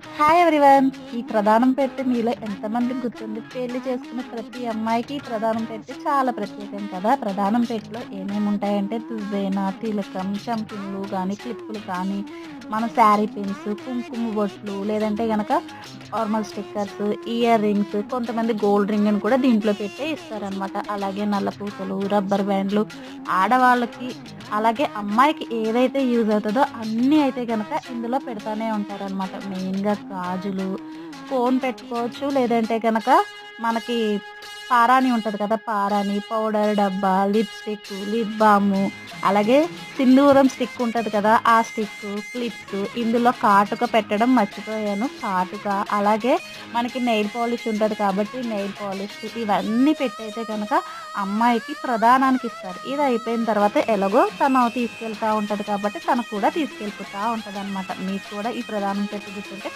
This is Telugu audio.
హాయ్ ఎవరివన్ ఈ ప్రధానం పెట్టి మీలో ఎంతమంది గుర్తుంది పెళ్ళి చేసుకున్న ప్రతి అమ్మాయికి ప్రధానం పెట్టి చాలా ప్రత్యేకం కదా. ప్రధానం పెట్టిలో ఏమేమి ఉంటాయంటే దువ్వెన తిలకం చంపిన్లు కానీ క్లిప్పులు కానీ మన శారీ పిన్స్ కుంకుమ బొట్లు లేదంటే కనుక నార్మల్ స్టిక్కర్స్ ఇయర్ రింగ్స్ కొంతమంది గోల్డ్ రింగ్ అని కూడా దీంట్లో పెట్టే ఇస్తారనమాట అలాగే నల్ల పూసలు రబ్బర్ బ్యాండ్లు ఆడవాళ్ళకి అలాగే అమ్మాయికి ఏదైతే యూజ్ అవుతుందో అన్నీ అయితే కనుక ఇందులో పెడతానే ఉంటారనమాట మెయిన్ గాజులు ఫోన్ పెట్టుకోవచ్చు. లేదంటే కనుక మనకి పారాని ఉంటుంది కదా పారాని పౌడర్ డబ్బా లిప్స్టిక్ లిప్ బాము అలాగే సింధూరం స్టిక్ ఉంటుంది కదా ఆ స్టిక్ క్లిప్స్ ఇందులో కాటుక పెట్టడం మర్చిపోయాను కాటుక అలాగే మనకి నెయిల్ పాలిష్ ఉంటుంది కాబట్టి నెయిల్ పాలిష్ ఇవన్నీ పెట్టయితే కనుక అమ్మాయికి ప్రధానానికి ఇస్తారు. ఇది అయిపోయిన తర్వాత ఎలాగో తను తీసుకెళ్తూ ఉంటుంది కాబట్టి తను కూడా తీసుకెళ్ళిపోతూ ఉంటుంది అనమాట మీకు కూడా ఈ ప్రధానం పెట్టి గుర్తుంటే